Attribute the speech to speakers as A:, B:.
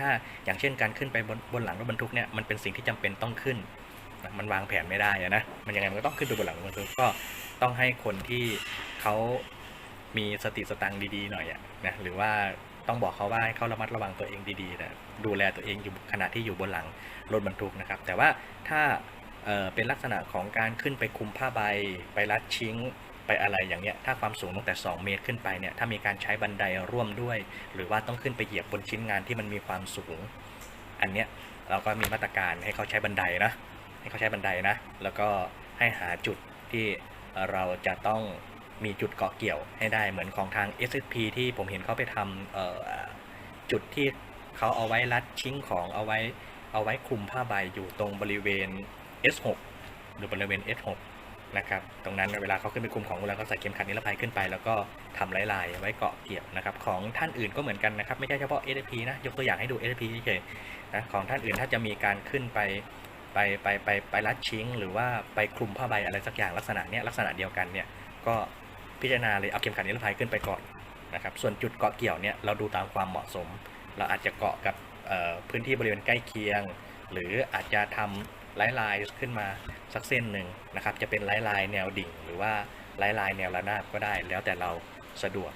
A: ถ้าอย่างเช่นการขึ้นไปบนบนหลังรถบรรทุกเนี่ยมันเป็นสิ่งที่จำเป็นต้องขึ้นมันวางแผนไม่ได้นะมันยังไงมันก็ต้องขึ้นไปบนหลังรถบรรทุกก็ต้องให้คนที่เขามีสติสตังค์ดีๆหน่อยอะนะหรือว่าต้องบอกเขาว่าให้เขาระมัดระวังตัวเองดีๆนะดูแลตัวเองอยู่ขณะที่อยู่บนหลังรถบรรทุกนะครับ แต่ว่าถ้าเเป็นลักษณะของการขึ้นไปคุมผ้าใบไปรัดชิง ไปอะไรอย่างเงี้ยถ้าความสูงตั้งแต่ 2 เมตรขึ้นไปเนี่ยถ้ามีการใช้บันไดร่วมด้วย หรือว่าต้องขึ้นไปเหยียบบนชิ้นงานที่มันมีความสูง อันเนี้ยเราก็มีมาตรการให้เขาใช้บันไดนะให้เขาใช้บันไดนะ แล้วก็ให้หาจุดที่เราจะต้องมีจุดเกาะเกี่ยวให้ได้เหมือนของทาง SSP ที่ผมเห็นเขาไปทำจุดที่เขาเอาไว้รัดชิ้งของเอาไว้เอาไว้คลุมผ้าใบอยู่ตรงบริเวณ S6 หรือบริเวณ S6 นะครับตรงนั้นเวลาเขาขึ้นไปคุมของเวลาเขาใส่เข็มขัดนิรภัยขึ้นไป แล้วก็ทำลายๆไว้เกาะเกี่ยวนะครับของท่านอื่นก็เหมือนกันนะครับไม่ใช่เฉพาะ SSP นะยกตัวอย่างให้ดู SSP เฉยๆนะของท่านอื่นถ้าจะมีการขึ้นไปไปไปไปไปรัดชิง หรือว่าไปคลุมผ้าใบอะไรสักอย่างลักษณะเนี้ยลักษณะเดียวกันเนี่ยก็พิจารณาเลยเอาเข็มขัดนิรภัยขึ้นไปก่อนนะครับส่วนจุดเกาะเกี่ยวเนี่ยเราดูตามความเหมาะสม เราอาจจะเกาะกับพื้นที่บริเวณใกล้เคียง หรืออาจจะทำ ลายลายขึ้นมาสักเส้นหนึ่งนะครับ จะเป็นลายลายแนวดิ่ง หรือว่าลายลายแนวระนาบก็ได้ แล้วแต่เราสะดวก